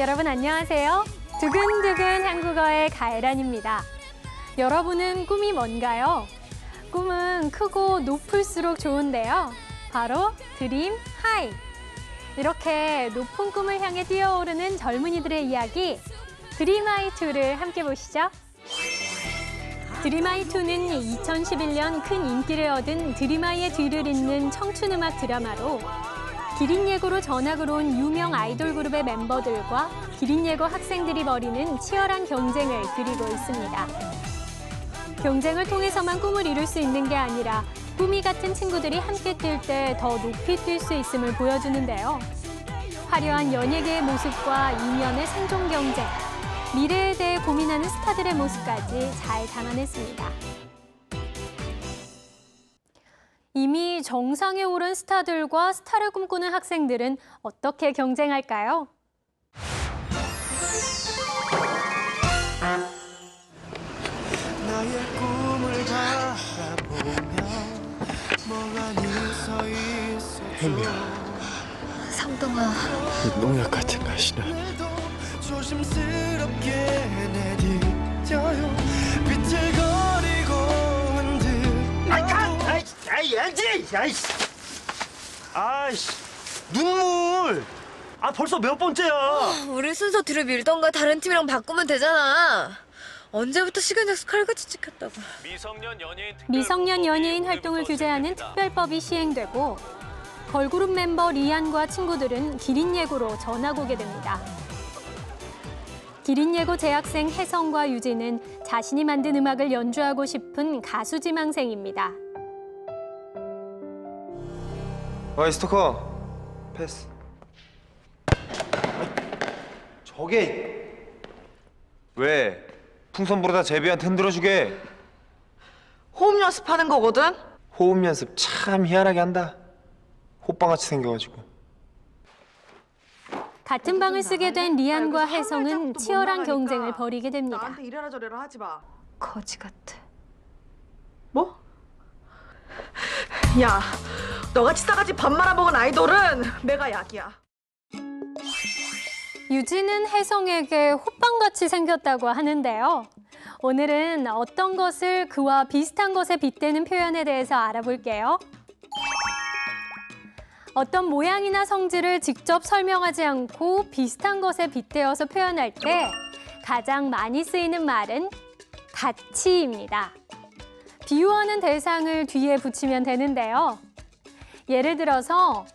여러분 안녕하세요. 두근두근 한국어의 가혜란입니다. 여러분은 꿈이 뭔가요? 꿈은 크고 높을수록 좋은데요. 바로 드림 하이. 이렇게 높은 꿈을 향해 뛰어오르는 젊은이들의 이야기 드림 하이2를 함께 보시죠. 드림 하이2는 2011년 큰 인기를 얻은 드림 하이의 뒤를 잇는 청춘음악 드라마로 기린 예고로 전학으로 온 유명 아이돌 그룹의 멤버들과 기린 예고 학생들이 벌이는 치열한 경쟁을 그리고 있습니다. 경쟁을 통해서만 꿈을 이룰 수 있는 게 아니라 꿈이 같은 친구들이 함께 뛸 때 더 높이 뛸 수 있음을 보여주는데요. 화려한 연예계의 모습과 이면의 생존 경쟁, 미래에 대해 고민하는 스타들의 모습까지 잘 담아냈습니다. 이미 정상에 오른 스타들과 스타를 꿈꾸는 학생들은 어떻게 경쟁할까요? 있어줘. 상동아, 농약 같은 가시나 조심스럽게 내디 아이, 알지? 아이씨. 아이씨. 눈물. 아, 벌써 몇 번째야. 우리 순서 뒤로 밀던가 다른 팀이랑 바꾸면 되잖아. 언제부터 시간 약속 칼같이 지켰다고. 미성년 연예인 미성년 연예인 활동을 규제하는. 특별법이 시행되고 걸그룹 멤버 리안과 친구들은 기린 예고로 전학 오게 됩니다. 기린 예고 재학생 혜성과 유진은 자신이 만든 음악을 연주하고 싶은 가수 지망생입니다. 어이 스토커 패스 저게 왜 풍선 부르다 제비한테 흔들어주게 호흡 연습하는 거거든? 호흡 연습 참 희한하게 한다 호빵같이 생겨가지고 같은 방을 쓰게 된 리안과 혜성은 치열한 경쟁을 벌이게 됩니다. 나한테 이래라 저래라 하지 마. 거지 같아. 뭐? 야, 너같이 싸가지 밥 말아먹은 아이돌은 내가 약이야. 유진은 혜성에게 호빵같이 생겼다고 하는데요. 오늘은 어떤 것을 그와 비슷한 것에 빗대는 표현에 대해서 알아볼게요. 어떤 모양이나 성질을 직접 설명하지 않고 비슷한 것에 빗대어서 표현할 때 가장 많이 쓰이는 말은 같이입니다. 비유하는 대상을 뒤에 붙이면 되는데요. 예를 들어서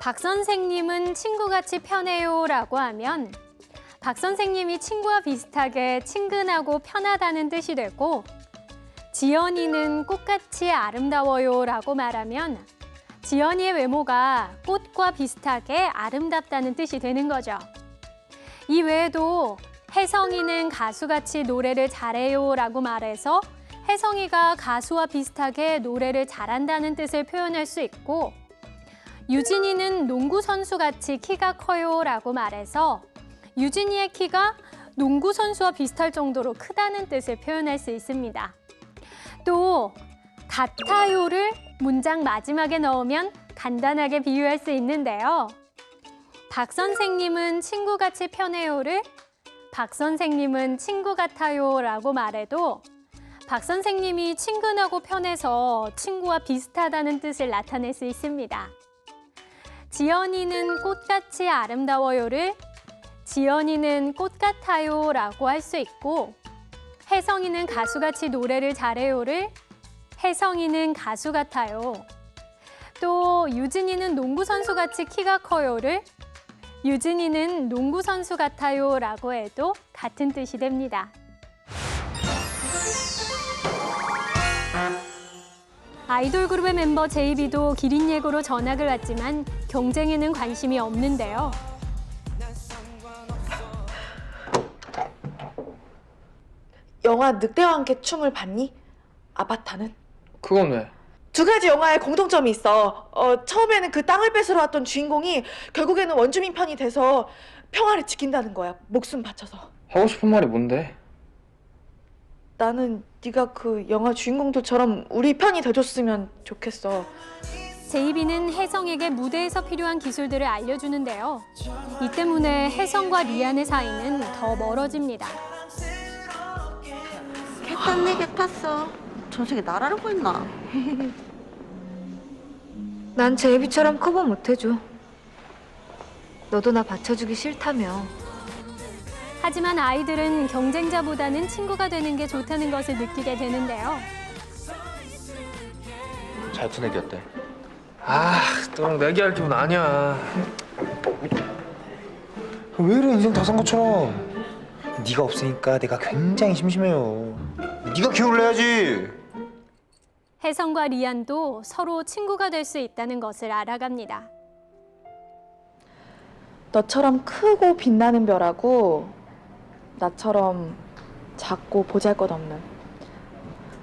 박 선생님은 친구같이 편해요 라고 하면 박 선생님이 친구와 비슷하게 친근하고 편하다는 뜻이 되고 지연이는 꽃같이 아름다워요 라고 말하면 지연이의 외모가 꽃과 비슷하게 아름답다는 뜻이 되는 거죠. 이 외에도 혜성이는 가수같이 노래를 잘해요 라고 말해서 혜성이가 가수와 비슷하게 노래를 잘한다는 뜻을 표현할 수 있고 유진이는 농구 선수같이 키가 커요 라고 말해서 유진이의 키가 농구 선수와 비슷할 정도로 크다는 뜻을 표현할 수 있습니다. 또 같아요를 문장 마지막에 넣으면 간단하게 비유할 수 있는데요. 박 선생님은 친구같이 편해요를 박 선생님은 친구 같아요라고 말해도 박 선생님이 친근하고 편해서 친구와 비슷하다는 뜻을 나타낼 수 있습니다. 지연이는 꽃같이 아름다워요를 지연이는 꽃 같아요라고 할 수 있고 혜성이는 가수같이 노래를 잘해요를 혜성이는 가수 같아요. 또 유진이는 농구 선수같이 키가 커요를 유진이는 농구 선수 같아요라고 해도 같은 뜻이 됩니다. 아이돌 그룹의 멤버 제이비도 기린 예고로 전학을 왔지만 경쟁에는 관심이 없는데요. 영화 늑대와 함께 춤을 봤니? 아바타는? 그건 왜? 두 가지 영화에 공통점이 있어. 어, 처음에는 그 땅을 뺏으러 왔던 주인공이 결국에는 원주민 편이 돼서 평화를 지킨다는 거야. 목숨 바쳐서. 하고 싶은 말이 뭔데? 나는 네가 그 영화 주인공들처럼 우리 편이 돼줬으면 좋겠어. 제이비는 혜성에게 무대에서 필요한 기술들을 알려주는데요. 이 때문에 혜성과 리안의 사이는 더 멀어집니다. 개 탔네 개 탔어 전생에 나라라고 했나 난 제이비처럼 커버 못 해줘. 너도 나 받쳐주기 싫다며. 하지만 아이들은 경쟁자보다는 친구가 되는 게 좋다는 것을 느끼게 되는데요. 잘 어때? 아, 너랑 내기할 기분 아니야. 왜 이래 인생 다 산 것처럼? 네가 없으니까 내가 굉장히 심심해요. 네가 기운을 내야지. 혜성과 리안도 서로 친구가 될 수 있다는 것을 알아갑니다. 너처럼 크고 빛나는 별하고 나처럼 작고 보잘것없는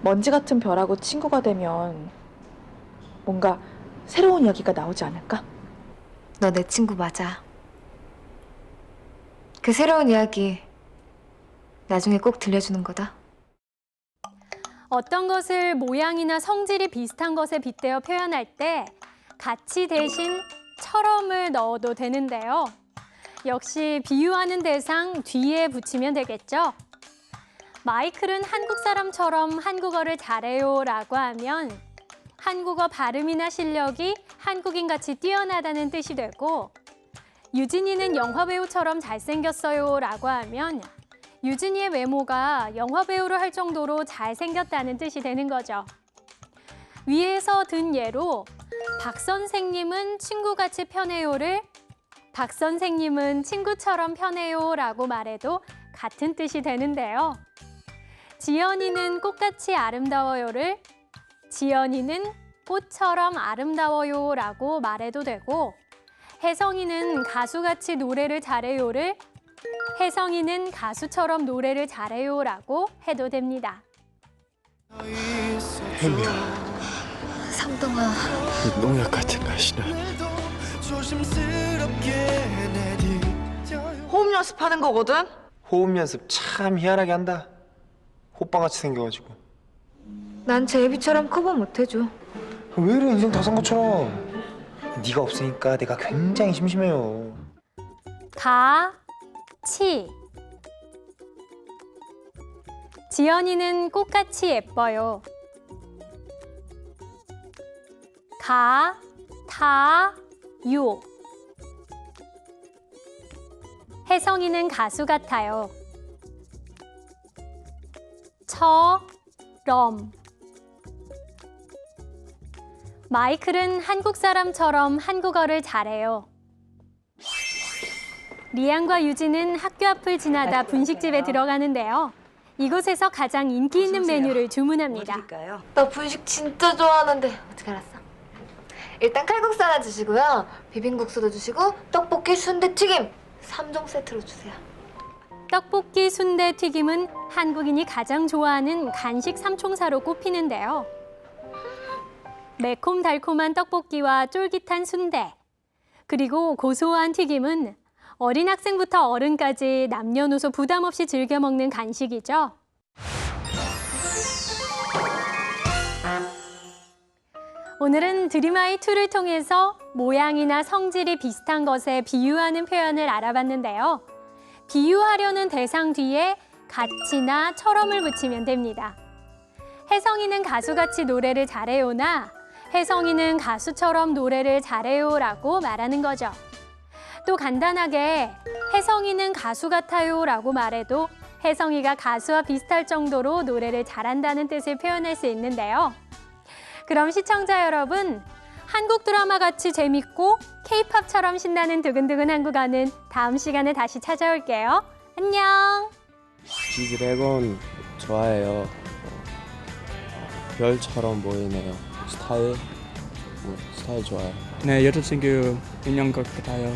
먼지 같은 별하고 친구가 되면 뭔가 새로운 이야기가 나오지 않을까? 너 내 친구 맞아. 그 새로운 이야기 나중에 꼭 들려주는 거다. 어떤 것을 모양이나 성질이 비슷한 것에 빗대어 표현할 때 가치 대신 처럼을 넣어도 되는데요. 역시 비유하는 대상 뒤에 붙이면 되겠죠. 마이클은 한국 사람처럼 한국어를 잘해요라고 하면 한국어 발음이나 실력이 한국인같이 뛰어나다는 뜻이 되고 유진이는 영화 배우처럼 잘생겼어요라고 하면 유진이의 외모가 영화 배우를 할 정도로 잘생겼다는 뜻이 되는 거죠. 위에서 든 예로 박 선생님은 친구같이 편해요를 박 선생님은 친구처럼 편해요 라고 말해도 같은 뜻이 되는데요. 지연이는 꽃같이 아름다워요를 지연이는 꽃처럼 아름다워요 라고 말해도 되고 혜성이는 가수같이 노래를 잘해요를 혜성이는 가수처럼 노래를 잘해요 라고 해도 됩니다. 상동아, 농약 같은 가시는 호흡 연습하는 거거든? 호흡 연습 참 희한하게 한다. 호빵같이 생겨가지고. 난 제이비처럼 커버 못 해줘. 왜 이래 인생 다 산 것처럼? 네가 없으니까 내가 굉장히 심심해요. 가 치 지연이는 꽃같이 예뻐요. 가, 타, 요 혜성이는 가수 같아요. 처럼 마이클은 한국 사람처럼 한국어를 잘해요. 리안과 유진은 학교 앞을 지나다 분식집에 들어가는데요. 이곳에서 가장 인기 있는 메뉴를 주문합니다. 나 분식 진짜 좋아하는데 어떻게 알았어? 일단 칼국수 하나 주시고요. 비빔국수도 주시고 떡볶이, 순대, 튀김 3종 세트로 주세요. 떡볶이, 순대, 튀김은 한국인이 가장 좋아하는 간식 삼총사로 꼽히는데요. 매콤달콤한 떡볶이와 쫄깃한 순대, 그리고 고소한 튀김은 어린 학생부터 어른까지 남녀노소 부담 없이 즐겨 먹는 간식이죠. 오늘은 드림아이2를 통해서 모양이나 성질이 비슷한 것에 비유하는 표현을 알아봤는데요. 비유하려는 대상 뒤에 가치나 처럼을 붙이면 됩니다. 혜성이는 가수같이 노래를 잘해요나 혜성이는 가수처럼 노래를 잘해요라고 말하는 거죠. 또 간단하게 혜성이는 가수 같아요라고 말해도 혜성이가 가수와 비슷할 정도로 노래를 잘한다는 뜻을 표현할 수 있는데요. 그럼 시청자 여러분, 한국 드라마 같이 재밌고 케이팝처럼 신나는 두근두근 한국어는 다음 시간에 다시 찾아올게요. 안녕! 지드래곤 좋아해요. 별처럼 보이네요. 스타일 뭐, 스타일 좋아요. 네, 여자친구 인형 것 같아요.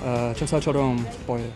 어, 저사처럼 보여요.